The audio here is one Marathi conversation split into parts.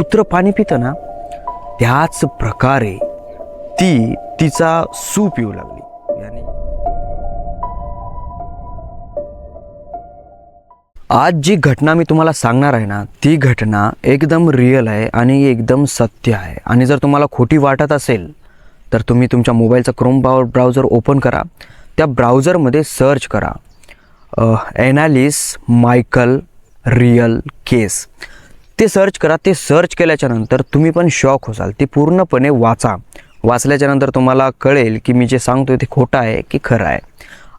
कुत्रं पाणी पितं ना त्याच प्रकारे ती तिचा सूप येऊ लागली. याने आज जी घटना मी तुम्हाला सांगणार आहे ना ती घटना एकदम रिअल आहे आणि एकदम सत्य आहे. आणि जर तुम्हाला खोटी वाटत असेल तर तुम्ही तुमच्या मोबाईलचा क्रोम बाव ब्राउझर ओपन करा. त्या ब्राउझरमध्ये सर्च करा. ॲनालिस मायकल रिअल केस ते सर्च करा. ते सर्च केल्याच्यानंतर तुम्ही पण शॉक होसाल. ते पूर्णपणे वाचा. वाचल्याच्यानंतर तुम्हाला कळेल की मी जे सांगतोय ते खोटं आहे की खरं आहे.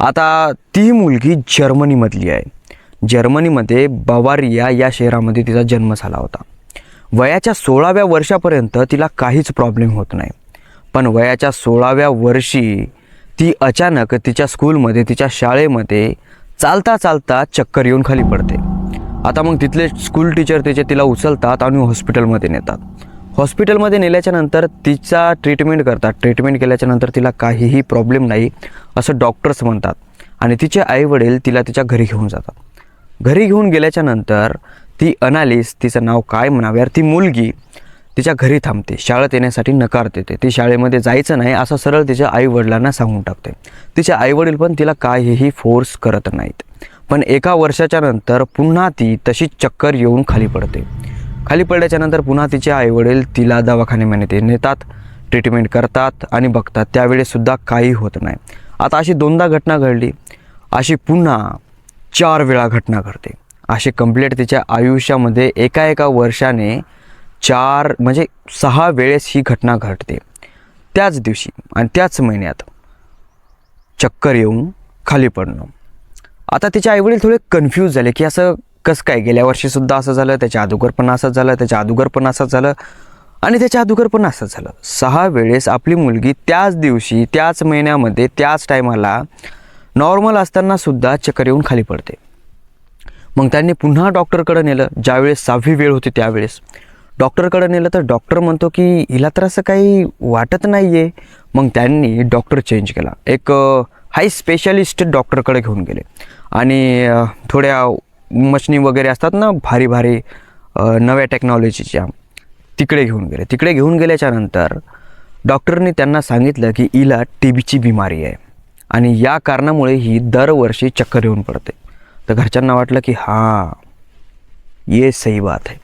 आता ती मुलगी जर्मनीमधली आहे. जर्मनीमध्ये बवारिया या शहरामध्ये तिचा जन्म झाला होता. वयाच्या सोळाव्या वर्षापर्यंत तिला काहीच प्रॉब्लेम होत नाही. पण वयाच्या सोळाव्या वर्षी ती अचानक तिच्या स्कूलमध्ये तिच्या शाळेमध्ये चालता चालता चक्कर येऊन खाली पडते. आता मग तिथले स्कूल टीचर तिचे तिला उचलतात आणि हॉस्पिटलमध्ये नेतात. हॉस्पिटलमध्ये नेल्याच्या नंतर तिचा ट्रीटमेंट करतात. ट्रीटमेंट केल्याच्यानंतर तिला काहीही प्रॉब्लेम नाही असं डॉक्टर्स म्हणतात. आणि तिचे आईवडील तिला तिच्या घरी घेऊन जातात. घरी घेऊन गेल्याच्यानंतर ती अनालिस तिचं नाव काय म्हणावे ती मुलगी तिच्या घरी थांबते. शाळेत येण्यासाठी नकार देते. ती शाळेमध्ये जायचं नाही असं सरळ तिच्या आईवडिलांना सांगून टाकते. तिचे आईवडील पण तिला काहीही फोर्स करत नाहीत. पण एका वर्षाच्या नंतर पुन्हा ती तशी चक्कर येऊन खाली पडते. खाली पडल्याच्या नंतर पुन्हा तिचे आईवडील तिला दवाखान्यामध्ये नेतात ट्रीटमेंट करतात आणि बघतात. त्यावेळेसुद्धा काही होत नाही. आता अशी दोनदा घटना घडली. अशी पुन्हा चार वेळा घटना घडते. अशी कंप्लीट तिच्या आयुष्यामध्ये एका एका वर्षाने चार म्हणजे सहा वेळेस ही घटना घडते. त्याच दिवशी आणि त्याच महिन्यात चक्कर येऊन खाली पडणं. आता तिचे आईवडील थोडे कन्फ्यूज झाले की असं कसं काय? गेल्या वर्षीसुद्धा असं झालं त्याच्या अगोदर पण असंच झालं त्याच्या अगोदर पण असंच झालं आणि त्याच्या अगोदर पण असंच झालं. सहा वेळेस आपली मुलगी त्याच दिवशी त्याच महिन्यामध्ये त्याच टायमाला नॉर्मल असताना सुद्धा चक्कर येऊन खाली पडते. मग त्यांनी पुन्हा डॉक्टरकडे नेलं. ज्यावेळेस सहावी वेळ होती त्यावेळेस. डॉक्टरकडे नेलं तर डॉक्टर म्हणतो की हिला तर असं काही वाटत नाही आहे मग त्यांनी डॉक्टर चेंज केला. एक हाय स्पेशलिस्ट डॉक्टरकडे घेऊन गेले. आणि थोड्या मशनी वगैरे असतात ना भारी भारी नव्या टेक्नॉलॉजीच्या तिकडे घेऊन गेले. तिकडे घेऊन गेल्याच्यानंतर डॉक्टरने त्यांना सांगितलं की हिला टी बीची बिमारी आहे. आणि या कारणामुळे ही दरवर्षी चक्कर येऊन पडते. तर घरच्यांना वाटलं की हां ये सही बात आहे.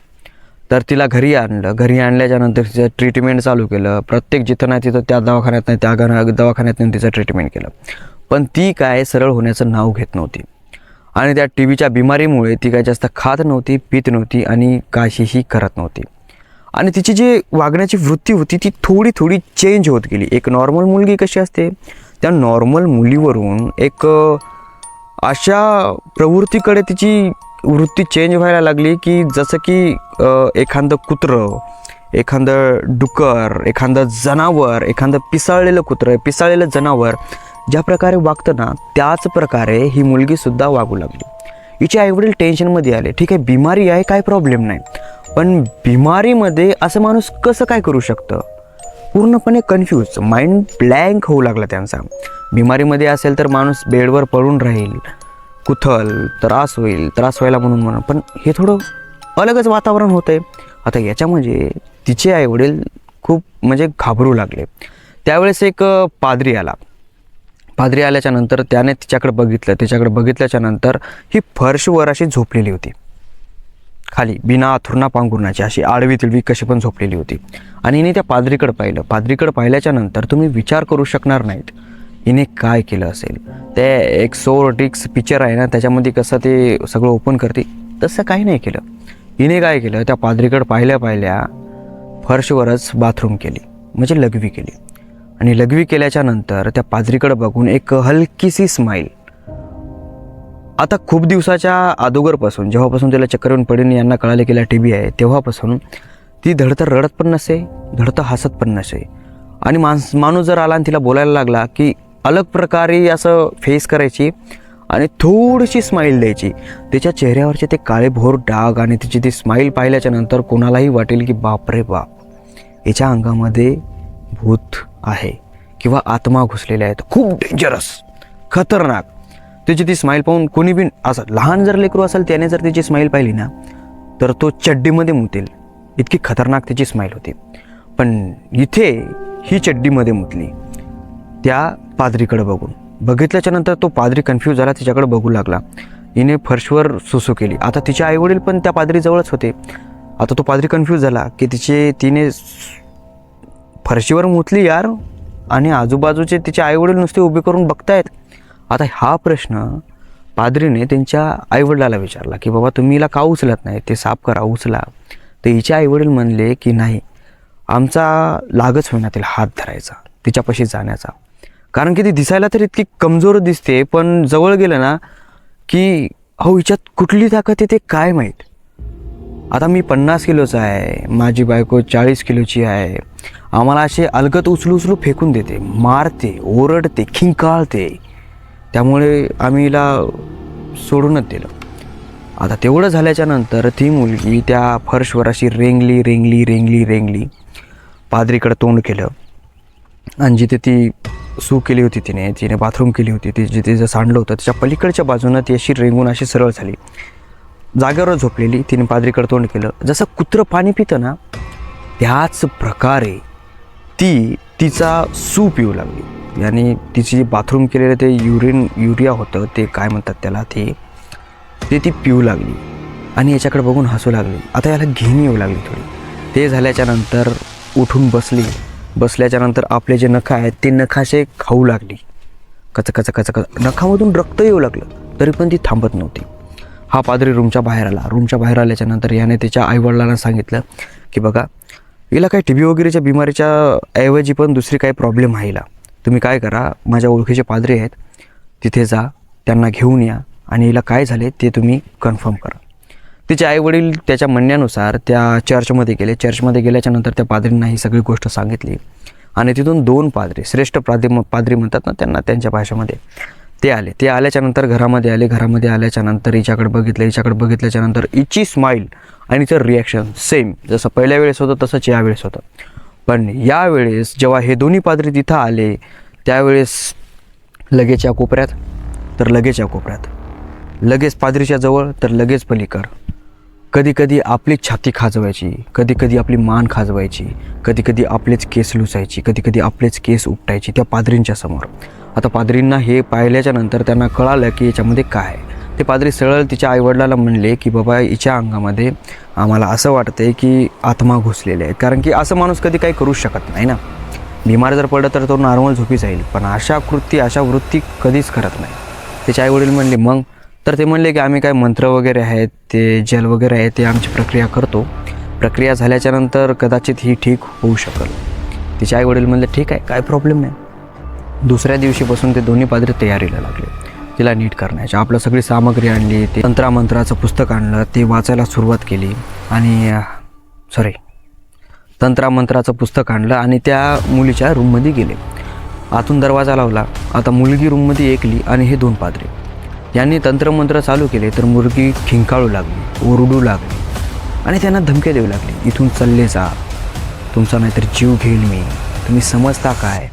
तर तिला घरी आणलं. घरी आणल्याच्यानंतर तिचं ट्रीटमेंट चालू केलं. प्रत्येक जिथं नाही तिथं त्या दवाखान्यात नाही त्या घरा- दवाखान्यात नाही तिचं ट्रीटमेंट केलं. पण ती काय सरळ होण्याचं नाव घेत नव्हती. आणि त्या टी व्हीच्या बिमारीमुळे ती काय जास्त खात नव्हती पित नव्हती आणि काशीही करत नव्हती. आणि तिची जी वागण्याची वृत्ती होती ती थोडी थोडी चेंज होत गेली. एक नॉर्मल मुलगी कशी असते? त्या नॉर्मल मुलीवरून एक अशा प्रवृत्तीकडे तिची वृत्ती चेंज व्हायला लागली की जसं की एखादं कुत्रं एखादं डुकर एखादं जनावर एखादं पिसाळलेलं कुत्रं पिसाळलेलं जनावर ज्या प्रकारे वागतं ना त्याच प्रकारे ही मुलगीसुद्धा वागू लागली. हिचे आईवडील टेन्शनमध्ये आले. ठीक आहे बिमारी आहे काय प्रॉब्लेम नाही. पण बिमारीमध्ये असं माणूस कसं काय करू शकतं? पूर्णपणे कन्फ्यूज माइंड ब्लँक होऊ लागला त्यांचा. बिमारीमध्ये असेल तर माणूस बेडवर पडून राहील. कुथल त्रास होईल त्रास व्हायला म्हणून म्हणून. पण हे थोडं अलगच वातावरण होतं आहे आता याच्यामध्ये म्हणजे तिचे आईवडील खूप म्हणजे घाबरू लागले. त्यावेळेस एक पादरी आला. पादरी आल्याच्यानंतर त्याने तिच्याकडे बघितलं. तिच्याकडे बघितल्याच्या नंतर ही फर्शवर अशी झोपलेली होती. खाली बिना आथुर्ना पांघुरणाची अशी आडवी तिडवी कशी पण झोपलेली होती. आणि हिने त्या पादरीकडे पाहिलं. पादरीकडे पाहिल्याच्या नंतर तुम्ही विचार करू शकणार नाहीत. हिने काय केलं असेल? ते एक सोरोटिक्स पिक्चर आहे ना त्याच्यामध्ये कसं ते सगळं ओपन करते तसं काही नाही केलं. हिने काय केलं? त्या पादरीकडे पाहिल्या पाहिल्या फर्शवरच बाथरूम केली. म्हणजे लघवी केली. आणि लघवी केल्याच्यानंतर त्या पाजरीकडं बघून एक हलकीसी स्माईल आता खूप दिवसाच्या अगोदरपासून जेव्हापासून त्याला चक्कर येऊन पडीन यांना कळाले की टी बी आहे तेव्हापासून ती धडतर रडत पण नसे धडतं हसत पण नसे. आणि माणस माणूस जर आला आणि तिला बोलायला लागला की अलग प्रकारे असं फेस करायची आणि थोडीशी स्माईल द्यायची तिच्या चेहऱ्यावरचे ते काळे भोर डाग आणि तिची ती स्माईल पाहिल्याच्या नंतर कोणालाही वाटेल की बाप रे बाप याच्या अंगामध्ये भूत आहे किंवा आत्मा घुसलेले आहेत. खूप डेंजरस खतरनाक. तिची ती स्माईल पाहून कोणी बी असं लहान जर लेकरू असेल त्याने जर तिची स्माईल पाहिली ना तर तो चड्डीमध्ये मुतेल. इतकी खतरनाक त्याची स्माईल होती. पण इथे ही चड्डीमध्ये मुतली. त्या पादरीकडे बघून. बघितल्याच्या नंतर तो पादरी कन्फ्यूज झाला तिच्याकडे बघू लागला. हिने फर्शवर सुसू केली. आता तिचे आईवडील पण त्या पादरीजवळच होते. आता तो पादरी कन्फ्यूज झाला की तिचे तिने फरशीवर मुतली यार. आणि आजूबाजूचे तिचे आईवडील नुसते उभे करून बघतायत. आता हा प्रश्न पादरीने त्यांच्या आईवडिलाला विचारला की बाबा तुम्ही हिला का उचलत नाही? ते साफ करा उचला. तर हिचे आईवडील म्हणले की नाही आमचा लागच होईना तिला हात धरायचा तिच्यापाशी जाण्याचा. कारण की ती दिसायला तर इतकी कमजोर दिसते पण जवळ गेलं ना की अहो हिच्यात कुठली ताकद आहे ते काय माहीत? आता मी पन्नास किलोचा आहे माझी बायको चाळीस किलोची आहे आम्हाला असे अलगत उचलू उचलू फेकून देते. मारते ओरडते खिंकाळते. त्यामुळे आम्ही हिला सोडूनच दिलं. आता तेवढं झाल्याच्यानंतर ती मुलगी त्या फर्शवर अशी रेंगली रेंगली रेंगली रेंगली पादरीकडं तोंड केलं. आणि जिथे ती सू केली होती तिने तिने बाथरूम केली होती ती जिथे जे सांडलं होतं त्याच्या पलीकडच्या बाजूनं ती अशी रेंगून अशी सरळ झाली. जागेवर झोपलेली तिने पादरीकडं तोंड केलं. जसं कुत्रं पाणी पितं ना त्याच प्रकारे ती तिचा सूप येऊ लागली. आणि तिची जी बाथरूम केलेलं ते युरिन युरिया होतं ते काय म्हणतात त्याला ते ते ती पिऊ लागली. आणि याच्याकडे बघून हसू लागली. आता याला घेणी येऊ लागली थोडी. ते झाल्याच्यानंतर उठून बसली. बसल्याच्या नंतर आपले जे नखा आहेत ते नखाशे खाऊ लागली. कच कच कच कच नखामधून रक्त येऊ लागलं. तरी पण ती थांबत नव्हती. हा पादरी रूमच्या बाहेर आला. रूमच्या बाहेर आल्याच्यानंतर याने त्याच्या आईवडिलांना सांगितलं की बघा हिला काही टी बी वगैरेच्या बिमारीच्या ऐवजी पण दुसरी काही प्रॉब्लेम आहे हिला. तुम्ही काय करा माझ्या ओळखीचे पादरी आहेत तिथे जा त्यांना घेऊन या आणि हिला काय झाले ते तुम्ही कन्फर्म करा. तिचे आईवडील त्याच्या म्हणण्यानुसार त्या चर्चमध्ये गेले. चर्चमध्ये गेल्याच्यानंतर त्या पादरींना ही सगळी गोष्ट सांगितली. आणि तिथून दोन पादरी श्रेष्ठ प्रादे पादरी म्हणतात ना त्यांना त्यांच्या भाषेमध्ये. ते आले. ते आल्याच्यानंतर घरामध्ये आले. घरामध्ये आल्याच्यानंतर हिच्याकडे बघितलं. हिच्याकडे बघितल्याच्यानंतर हिची स्माईल आणि हिचं रिॲक्शन सेम जसं पहिल्या वेळेस होतं तसंच यावेळेस होतं. पण यावेळेस जेव्हा हे दोन्ही पादरी तिथं आले त्यावेळेस लगेच या कोपऱ्यात तर लगेच या कोपऱ्यात. लगेच पादरीच्या जवळ तर लगेच पलीकर कधी कधी आपली छाती खाजवायची कधी कधी आपली मान खाजवायची कधी कधी आपलेच केस लुचायची कधी कधी आपलेच केस उपटायची त्या पादरींच्या समोर. आता पादरींना हे पाहिल्याच्या नंतर त्यांना कळालं की याच्यामध्ये काय आहे. ते पादरी सरळ तिच्या आईवडिलाला म्हणले की बाबा हिच्या अंगामध्ये आम्हाला असं वाटतंय की आत्मा घुसलेले आहेत कारण की असं माणूस कधी काही करू शकत नाही ना. बिमार जर पडलं तर तो नॉर्मल झोपी जाईल. पण अशा कृती अशा वृत्ती कधीच करत नाही. त्याचे आईवडील म्हणले मग? तर ते म्हणले की आम्ही काय मंत्र वगैरे आहेत ते जल वगैरे आहे ते आमची प्रक्रिया करतो. प्रक्रिया झाल्याच्यानंतर कदाचित ही ठीक होऊ शकेल. तिचे आईवडील म्हणले ठीक आहे काय प्रॉब्लेम नाही. दुसऱ्या दिवशीपासून ते दोन्ही पादरी तयारीला लागले. तिला नीट करण्याची आपलं सगळी सामग्री आणली ते तंत्रामंत्राचं पुस्तक आणलं ते वाचायला सुरुवात केली आणि सॉरी तंत्रामंत्राचं पुस्तक आणलं आणि त्या मुलीच्या रूममध्ये गेले. आतून दरवाजा लावला. आता मुलगी रूममध्ये एकली आणि हे दोन पादरे. यांनी तंत्रमंत्र चालू केले तर मुलगी खिंकाळू लागली ओरडू लागली आणि त्यांना धमके देऊ लागली. इथून चालले जा. तुमचा नाहीतर जीव घेईल मी. तुम्ही समजता काय?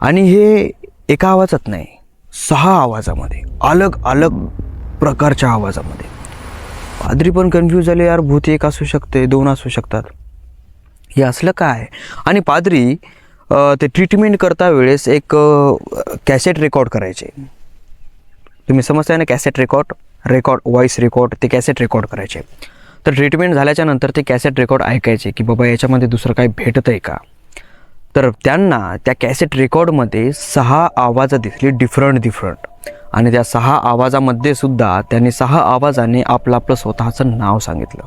आणि हे एका आवाजात नाही सहा आवाजामध्ये अलग अलग प्रकारच्या आवाजामध्ये. पादरी पण कन्फ्यूज झाले यार भूत एक असू शकते दोन असू शकतात. हे असलं काय? आणि पादरी ते ट्रीटमेंट करता वेळेस एक कॅसेट रेकॉर्ड करायचे. तुम्ही समजताय ना cassette record record voice record ते कॅसेट रेकॉर्ड करायचे. तर ट्रीटमेंट झाल्याच्यानंतर ते कॅसेट रेकॉर्ड ऐकायचे की बाबा याच्यामध्ये दुसरं काही भेटतं आहे का? तर त्यांना त्या कॅसेट रेकॉर्डमध्ये सहा आवाजं दिसली डिफरंट डिफरंट आणि त्या सहा आवाजामध्ये सुद्धा त्यांनी सहा आवाजाने आपलं आपलं स्वतःचं नाव सांगितलं.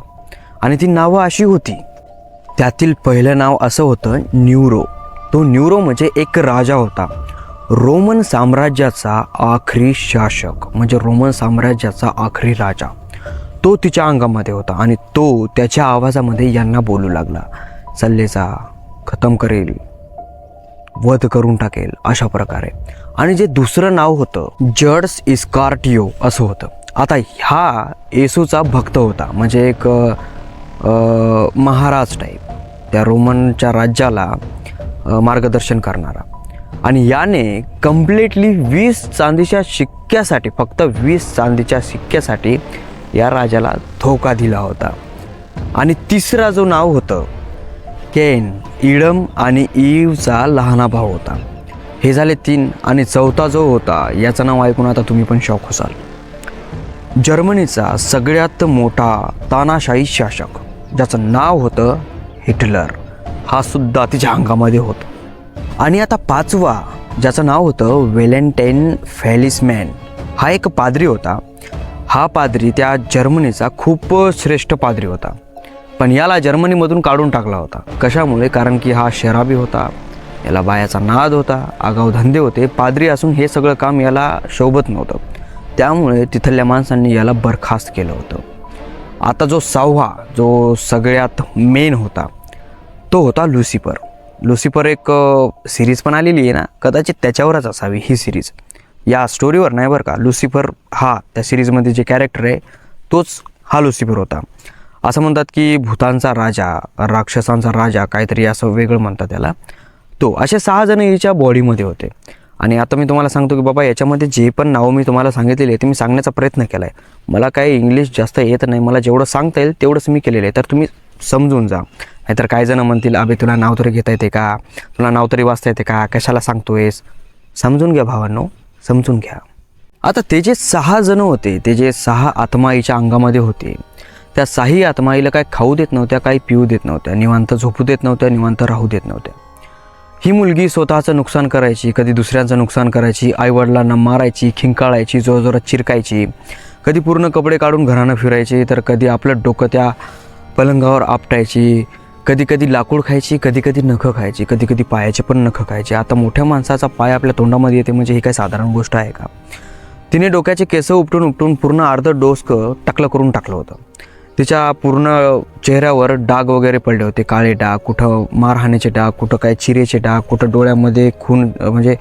आणि ती नावं अशी होती. त्यातील पहिलं नाव असं होतं न्यूरो. तो न्यूरो म्हणजे एक राजा होता. रोमन साम्राज्याचा आखरी शासक म्हणजे रोमन साम्राज्याचा आखरी राजा. तो तिच्या अंगामध्ये होता आणि तो त्याच्या आवाजामध्ये यांना बोलू लागला. सल्लेचा खतम करेल. वध करून टाकेल अशा प्रकारे. आणि जे दुसरं नाव होतं जड्स इस्कार्टिओ असं होतं. आता ह्या येसूचा भक्त होता म्हणजे एक महाराज टाईप त्या रोमनच्या राज्याला मार्गदर्शन करणारा. आणि याने कम्प्लिटली वीस चांदीच्या शिक्क्यासाठी फक्त वीस चांदीच्या शिक्क्यासाठी या राजाला धोका दिला होता. आणि तिसरा जो नाव होतं केन इडम आणि ईवचा लहाना भाऊ होता. हे झाले तीन आणि चौथा जो होता याचं नाव ऐकून आता तुम्ही पण शॉक होसाल. जर्मनीचा सगळ्यात मोठा तानाशाही शासक ज्याचं नाव होतं हिटलर. हा सुद्धा तिच्या अंगामध्ये होता. आणि आता पाचवा ज्याचं नाव होतं वेलेंटाईन फॅलिसमॅन. हा एक पादरी होता. हा पादरी त्या जर्मनीचा खूप श्रेष्ठ पादरी होता. पण याला जर्मनीमधून काढून टाकला होता. कशामुळे? कारण की हा शराबी होता. याला बायाचा नाद होता. आगाऊ धंदे होते. पादरी असून हे सगळं काम याला शोभत नव्हतं. त्यामुळे तिथल्या माणसांनी याला बरखास्त केलं होतं. आता जो सहावा जो सगळ्यात मेन होता तो होता लुसिफर. लुसिफर एक सिरीज पण आलेली आहे ना? कदाचित त्याच्यावरच असावी ही सिरीज या स्टोरीवर नाही बरं का? लुसिफर हा त्या सिरीजमध्ये जे कॅरेक्टर आहे तोच हा लुसिफर होता. असं म्हणतात की भूतांचा राजा राक्षसांचा राजा काहीतरी असं वेगळं म्हणतात त्याला. तो असे सहा जण हिच्या बॉडीमध्ये होते. आणि आता मी तुम्हाला सांगतो की बाबा याच्यामध्ये जे पण नावं मी तुम्हाला सांगितलेली आहे ते मी सांगण्याचा प्रयत्न केला आहे मला काही इंग्लिश जास्त येत नाही. मला जेवढं सांगता येईल तेवढंच मी केलेलं आहे. तर तुम्ही समजून जा. नाहीतर काही जण म्हणतील अबे तुला नाव तरी घेता येते का? तुला नाव तरी वाचता येते का? कशाला सांगतोयस? समजून घ्या भावांनो. समजून घ्या. आता ते जे सहा जण होते ते जे सहा आत्माईच्या अंगामध्ये होते त्या सहाही आत्माईला काय खाऊ देत नव्हत्या काही पिऊ देत नव्हत्या निवांत झोपू देत नव्हत्या निवांत राहू देत नव्हत्या. ही मुलगी स्वतःचं नुकसान करायची कधी दुसऱ्यांचं नुकसान करायची आईवडिलांना मारायची खिंकाळायची जोरजोरात चिरकायची कधी पूर्ण कपडे काढून घरानं फिरायची तर कधी आपलं डोकं त्या पलंगावर आपटायची कधी कधी लाकूड खायची कधी कधी नखं खायची कधी कधी पायाचे पण नखं खायचे. आता मोठ्या माणसाचा पाय आपल्या तोंडामध्ये येते म्हणजे ही काय साधारण गोष्ट आहे का? तिने डोक्याचे केस उपटून उपटून पूर्ण अर्ध डोसकं टाकलं करून टाकलं होतं. तिच्या पूर्ण चेहऱ्यावर डाग वगैरे पडले होते. काळे डाग कुठं मारहाण्याचे डाग कुठं काय चिरेचे डाग कुठं डोळ्यामध्ये खून म्हणजे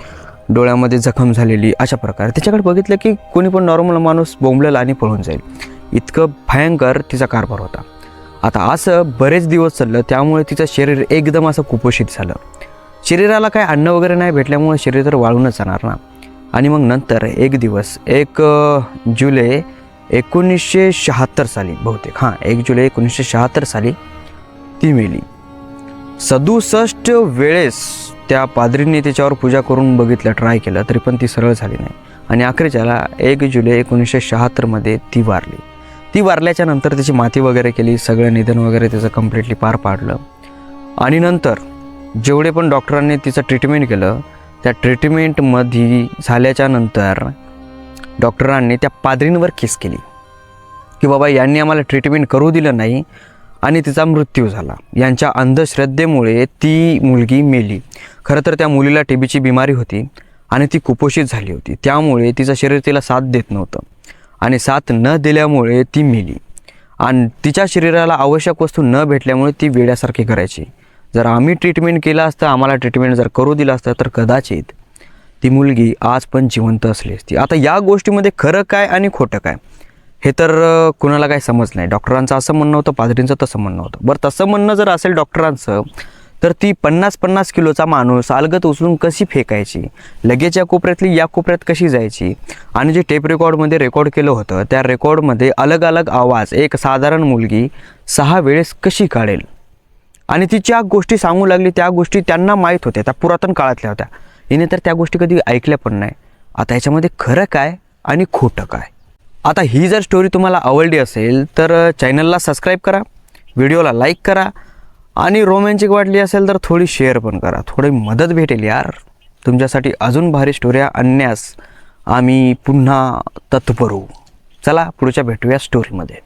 डोळ्यामध्ये जखम झालेली अशा प्रकारे. तिच्याकडे बघितलं की कोणी पण नॉर्मल माणूस बोंबलेल आणि पळून जाईल. इतकं भयंकर तिचा कारभार होता. आता असं बरेच दिवस चाललं त्यामुळे तिचं शरीर एकदम असं कुपोषित झालं. शरीराला काय अन्न वगैरे नाही भेटल्यामुळे शरीर तर वाळूनच जाणार ना. आणि मग नंतर एक दिवस एक जुलै एकोणीसशे शहात्तर साली बहुतेक हां एक जुलै एकोणीसशे शहात्तर साली ती मेली. सदुसष्ट वेळेस त्या पादरीने तिच्यावर पूजा करून बघितलं ट्राय केलं तरी पण ती सरळ झाली नाही. आणि अखेरच्याला एक जुलै एकोणीसशे शहात्तरमध्ये ती वारली. ती वारल्याच्या नंतर तिची माती वगैरे केली सगळं निधन वगैरे त्याचं कम्प्लिटली पार पाडलं. आणि नंतर जेवढे पण डॉक्टरांनी तिचं ट्रीटमेंट केलं त्या ट्रीटमेंटमध्ये झाल्याच्यानंतर डॉक्टरांनी त्या पादरींवर केस केली. की बाबा यांनी आम्हाला ट्रीटमेंट करू दिलं नाही आणि तिचा मृत्यू झाला. यांच्या अंधश्रद्धेमुळे ती मुलगी मेली. खरं तर त्या मुलीला टी बीची बिमारी होती आणि ती कुपोषित झाली होती. त्यामुळे तिचं शरीर तिला साथ देत नव्हतं आणि साथ न दिल्यामुळे ती मेली. आणि तिच्या शरीराला आवश्यक वस्तू न भेटल्यामुळे ती वेड्यासारखी करायची. जर आम्ही ट्रीटमेंट केलं असतं आम्हाला ट्रीटमेंट जर करू दिलं असतं तर कदाचित ती मुलगी आज पण जिवंत असली असती. आता या गोष्टीमध्ये खरं काय आणि खोटं काय? हे तर कुणाला काही समज नाही. डॉक्टरांचं असं म्हणणं होतं पादरींचं तसं म्हणणं होतं. बरं तसं म्हणणं जर असेल डॉक्टरांचं तर ती पन्नास पन्नास किलोचा माणूस अलगत उचलून कशी फेकायची? लगेच या कोपऱ्यातली या कोपऱ्यात कशी जायची? आणि जे टेप रेकॉर्डमध्ये रेकॉर्ड केलं होतं त्या रेकॉर्डमध्ये अलग अलग आवाज एक साधारण मुलगी सहा वेळेस कशी काढेल? आणि ती ज्या गोष्टी सांगू लागली त्या गोष्टी त्यांना माहीत होत्या त्या पुरातन काळातल्या होत्या. हिने तर त्या गोष्टी कधी ऐकल्या पण नाही. आता याच्यामध्ये खरं काय आणि खोटं काय? आता ही जर स्टोरी तुम्हाला आवडली असेल तर चॅनलला सबस्क्राईब करा व्हिडिओला लाईक करा आणि रोमॅन्टिक वाटली असेल तर थोडी शेअर पण करा. थोडी मदत भेटेल यार. तुमच्यासाठी अजून भारी स्टोऱ्या आणण्यास आम्ही पुन्हा तत्पर. होऊ चला पुढच्या भेटूया स्टोरीमध्ये